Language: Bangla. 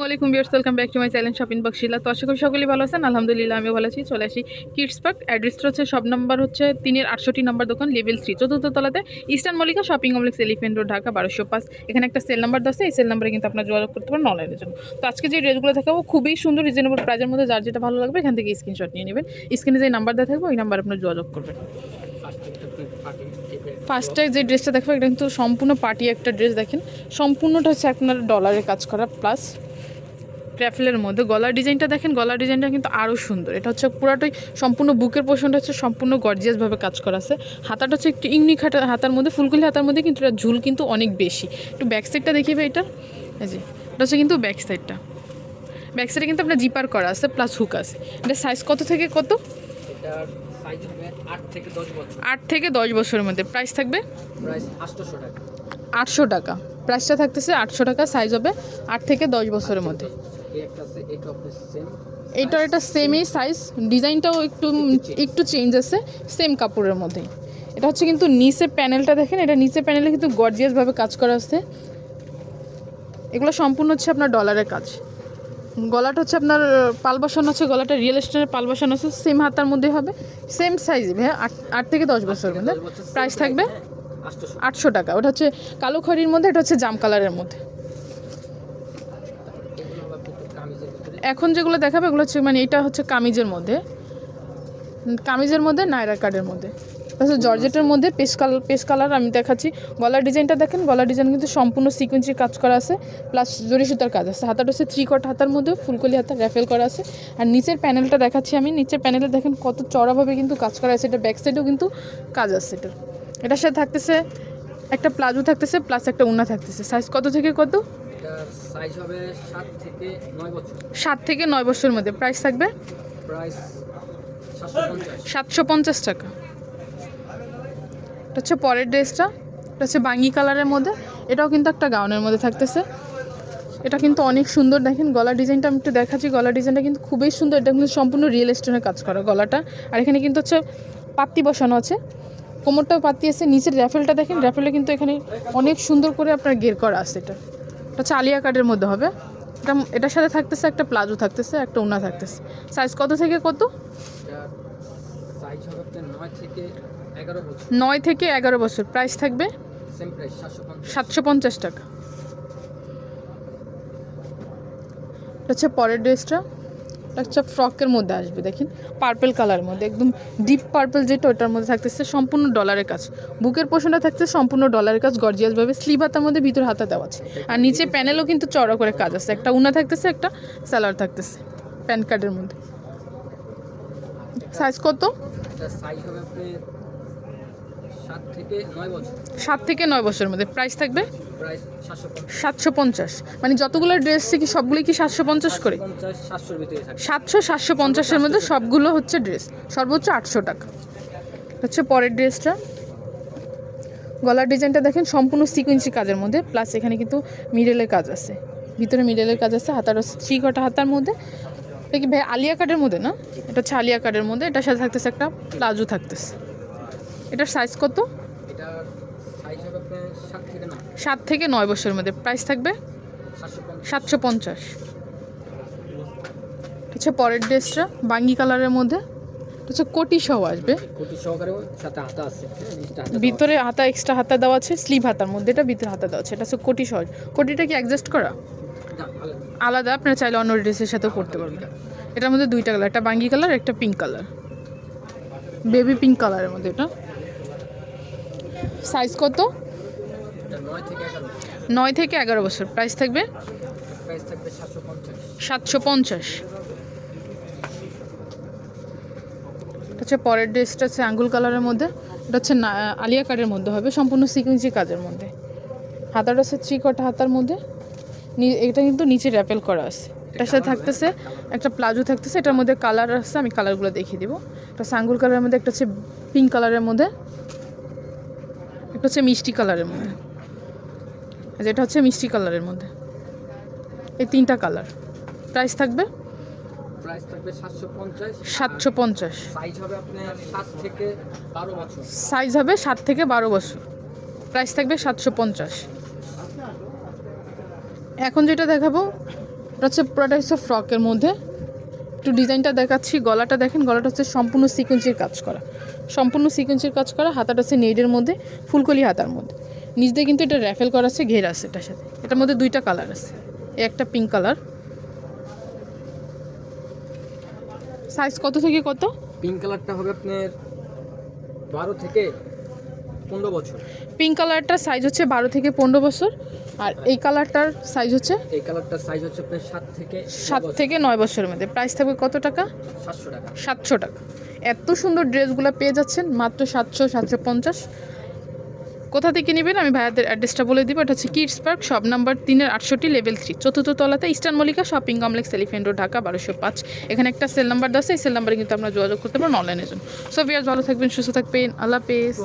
ওয়ালাইকুম viewers welcome back to my channel shopping বক্সিলা তো আশা করি সকলেই ভালো আছেন। আলহামদুলিল্লাহ, আমিও ভালো আছি। চলে আসি কিডস পার্ক। অ্যাড্রেসটা হচ্ছে সব নাম্বার হচ্ছে তিনের আটষট্টি নাম্বার দোকান লেভেল থ্রি চতুর্থ তলাতে eastern Mallika shopping complex elephant road Dhaka, বারোশো পাঁচ। এখানে একটা সেল নাম্বার আছে। এই সেল নাম্বারে কিন্তু আপনার যোগাযোগ করতে পারেন অনলাইনের জন্য। তো আজকে যে ড্রেসগুলো থাকব খুবই সুন্দর রিজনেবল প্রাইজের মধ্যে যার যেটা ভালো লাগবে, এখান থেকে স্ক্রিনশট নিয়ে নেবেন। স্ক্রিনে যে নাম্বার দেওয়া থাকবে, ওই নাম্বার আপনার যোগাযোগ করবেন। ফার্স্টে যে ড্রেসটা দেখব, এটা কিন্তু সম্পূর্ণ পার্টি একটা ড্রেস, দেখেন। সম্পূর্ণটা হচ্ছে আপনার ডলারে কাজ করা প্লাস ট্র্যাফেলের মধ্যে গলার ডিজাইনটা দেখেন গলার ডিজাইনটা কিন্তু আরও সুন্দর। এটা হচ্ছে পুরাটাই সম্পূর্ণ বুকের পোর্শনটা হচ্ছে সম্পূর্ণ গর্জিয়াসভাবে কাজ করা আছে। হাতাটা হচ্ছে একটু ইউনিক হাতা হাতার মধ্যে ফুলকুলি হাতার মধ্যে কিন্তু এটা ঝুল কিন্তু অনেক বেশি। একটু ব্যাক সাইডটা দেখিবে এটা। এই যে এটা হচ্ছে কিন্তু ব্যাক সাইডটা ব্যাক সাইডে কিন্তু আপনার জিপার করা আছে প্লাস হুক আছে। এটা সাইজ কত থেকে কত? আট থেকে দশ বছরের মধ্যে। প্রাইস থাকবে? আটশো টাকা। প্রাইসটা থাকতেছে আটশো টাকা সাইজ হবে আট থেকে দশ বছরের মধ্যে। এটা একটা সেমই সাইজ ডিজাইনটাও একটু একটু চেঞ্জ আছে সেম কাপড়ের মধ্যেই। এটা হচ্ছে কিন্তু নিচে প্যানেলটা দেখেন এটা নিচে প্যানেলে কিন্তু গর্জিয়াসভাবে কাজ করা আছে। এগুলো সম্পূর্ণ হচ্ছে আপনার ডলারের কাজ। গলাটা হচ্ছে আপনার পাল বসানো আছে গলাটা রিয়েল স্টোনের পাল বসানো আছে সেম হাতার মধ্যে হবে সেম সাইজ ভাইয়া আট আট থেকে দশ বছরের মধ্যে। প্রাইস থাকবে আটশোশো আটশো টাকা। ওটা হচ্ছে কালো খড়ির মধ্যে এটা হচ্ছে জাম কালারের মধ্যে এগুলো হবে একটু কামিজের ভিতরে এখন যেগুলো দেখাবে, এগুলো হচ্ছে মানে এটা হচ্ছে কামিজের মধ্যে। কামিজের মধ্যে, নায়রা কার্ডের মধ্যে। আচ্ছা জর্জেটের মধ্যে পেস কালার পেস কালার আমি দেখাচ্ছি। গলার ডিজাইনটা দেখেন, গলার ডিজাইন কিন্তু সম্পূর্ণ সিকোয়েন্সির কাজ করা আছে, প্লাস জরি সুতার কাজ আছে। হাতাটা হচ্ছে থ্রি কট হাতার মধ্যে ফুলকলি হাতা র্যাফেল করা আছে। আর নিচের প্যানেলটা দেখাচ্ছি আমি। নিচের প্যানেলে দেখেন কত চড়াভাবে কিন্তু কাজ করা আছে। এটা ব্যাক সাইডেও কিন্তু কাজ আছে এটার। এটার সাথে থাকতেছে, একটা প্লাজো থাকতেছে, প্লাস একটা উন্না থাকতেছে। সাইজ কত থেকে কত? এটার সাইজ হবে সাত থেকে নয় বছর। সাত থেকে নয় বছরের মধ্যে। প্রাইস থাকবে? প্রাইস সাতশো পঞ্চাশ। সাতশো পঞ্চাশ টাকা। এটা হচ্ছে পরের ড্রেসটা। এটা হচ্ছে বাঙ্গি কালারের মধ্যে। এটাও কিন্তু একটা গাউনের মধ্যে থাকতেছে। এটা কিন্তু অনেক সুন্দর। দেখেন গলা ডিজাইনটা আমি একটু দেখাচ্ছি। গলা ডিজাইনটা কিন্তু খুবই সুন্দর। এটা কিন্তু সম্পূর্ণ রিয়েল স্টোনের কাজ করা গলাটা। আর এখানে কিন্তু হচ্ছে পাত্তি বসানো আছে। কোমরটাও পাত্তি আছে। নিচের র্যাফেলটা দেখেন। র্যাফেলে কিন্তু এখানে অনেক সুন্দর করে আপনার গের করা আছে এটা। এটা চালিয়া কার্ডের মধ্যে হবে। এটা এটার সাথে থাকতেছে একটা প্লাজো থাকতেছে একটা উনা থাকতেছে। সাইজ কত থেকে কত? নয় থেকে এগারো বছর। প্রাইস থাকবে? সাতশো পঞ্চাশ। টাকা। হচ্ছে পরের ড্রেসটা। হচ্ছে ফ্রকের মধ্যে আসবে, দেখেন। পার্পেল কালারের মধ্যে, একদম ডিপ পার্পেল যেটা, ওটার মধ্যে থাকতেছে সম্পূর্ণ ডলারের কাজ। বুকের পোষণটা থাকছে সম্পূর্ণ ডলারের কাজ গর্জিয়াসভাবে স্লিভ হাতার মধ্যে ভিতর হাতা দেওয়া আছে। আর নিচে প্যানেলও কিন্তু চড়া করে কাজ আছে। একটা উনা থাকতেছে, একটা স্যালার থাকতেছে প্যান কার্ডের মধ্যে। সাইজ কত? সাত থেকে নয় বছরের মধ্যে। প্রাইস থাকবে? সাতশো পঞ্চাশ। মানে যতগুলো ড্রেস কি সবগুলোই কি সাতশো পঞ্চাশ করে? সাতশো সাতশো পঞ্চাশের মধ্যে সবগুলো হচ্ছে ড্রেস সর্বোচ্চ আটশো টাকা। হচ্ছে পরের ড্রেসটা গলার ডিজাইনটা দেখেন সম্পূর্ণ সিকুয়েন্সি কাজের মধ্যে। প্লাস এখানে কিন্তু মিডলের কাজ আছে। ভিতরে মিডলের কাজ আছে হাতার থ্রি কটা হাতার মধ্যে। এটা কি ভাই আলিয়া কার্ডের মধ্যে না? এটা হচ্ছে আলিয়া কার্ডের মধ্যে। এটার সাথে থাকতেছে একটা প্লাজো থাকতেছে। এটার সাইজ কত? সাত থেকে নয়। বছরের মধ্যে। প্রাইস থাকবে? সাতশো পঞ্চাশ। হচ্ছে পরের ড্রেসটা বাঙ্গি কালারের মধ্যে। আচ্ছা কোটি সহ আসবে হ্যাঁ, ভিতরে হাতা এক্সট্রা হাতা দেওয়া আছে স্লিভ হাতার মধ্যে। এটা ভিতরে হাতা দেওয়া আছে। এটা হচ্ছে কোটি সহ কোটিটা কি অ্যাডজাস্ট করা। আলাদা। আপনারা চাইলে অন্য ড্রেসের সাথেও করতে পারবেন। এটার মধ্যে দুইটা কালার একটা বাঙ্গি কালার একটা পিঙ্ক কালার। বেবি পিঙ্ক কালারের মধ্যে এটা। সাইজ কত? নয় থেকে এগারো বছর। প্রাইস থাকবে? সাতশো পঞ্চাশ। হচ্ছে পরের ড্রেসটা হচ্ছে আঙ্গুল কালারের মধ্যে। এটা হচ্ছে আলিয়া কার্ডের মধ্যে হবে, সম্পূর্ণ সিকুয়েন্সি কাজের মধ্যে। হাতাটা হচ্ছে থ্রি কটা হাতার মধ্যে। এটা কিন্তু নিচে র্যাপেল করা আছে। এটার সাথে থাকতেছে, একটা প্লাজো থাকতেছে, এটার মধ্যে কালার আছে, আমি কালারগুলো দেখিয়ে দিব। এটা হচ্ছে আঙ্গুল কালারের মধ্যে, একটা হচ্ছে পিঙ্ক কালারের মধ্যে। একটা হচ্ছে মিষ্টি কালারের মধ্যে। যেটা হচ্ছে মিষ্টি কালারের মধ্যে। এই তিনটা কালার। প্রাইস থাকবে? প্রাইস থাকবে সাতশো পঞ্চাশ। সাইজ হবে আপনার সাত থেকে বারো বছর। সাইজ হবে সাত থেকে বারো বছর। প্রাইস থাকবে সাতশো পঞ্চাশ। এখন যেটা দেখাবো এটা হচ্ছে পুরোটা হচ্ছে ফ্রকের মধ্যে। একটু ডিজাইনটা দেখাচ্ছি গলাটা দেখেন গলাটা হচ্ছে সম্পূর্ণ সিকোয়েন্সের কাজ করা। সম্পূর্ণ সিকোয়েন্সের কাজ করা হাতাটা হচ্ছে নেডের মধ্যে ফুলকলি হাতার মধ্যে। নিচ দিয়ে কিন্তু এটা র্যাফেল করা আছে ঘের আছে এটার সাথে। এটার মধ্যে দুইটা কালার আছে একটা পিঙ্ক কালার সাইজ কত থেকে কত? পিঙ্ক কালারটা হবে আপনার বারো থেকে পনেরো বছর। পিঙ্ক কালারটার সাইজ হচ্ছে বারো থেকে পনেরো বছর। আর এই কালারটার সাইজ হচ্ছে? এই কালারটার সাইজ হচ্ছে আপনার সাত থেকে সাত থেকে নয় বছরের মধ্যে। প্রাইস থাকবে কত টাকা? সাতশো টাকা। সাতশো টাকা। এত সুন্দর ড্রেসগুলো পেয়ে যাচ্ছেন মাত্র সাতশো সাতশো পঞ্চাশ। কোথা থেকে নেবেন? আমি ভাইয়াদের অ্যাড্রেসটা বলে দিব। এটা হচ্ছে কিডস পার্ক শপ নাম্বার তিনের আটষট্টি লেভেল থ্রি চতুর্থ তলাতে eastern Mallika shopping complex elephant road Dhaka বারোশো পাঁচ। এখানে একটা সেল নাম্বার দেওয়া এই সেল নাম্বারে কিন্তু আপনারা যোগাযোগ করতে পারেন অনলাইনের জন্য। সো ভিয়ার ভালো থাকবেন সুস্থ থাকবেন। আল্লাহ পেস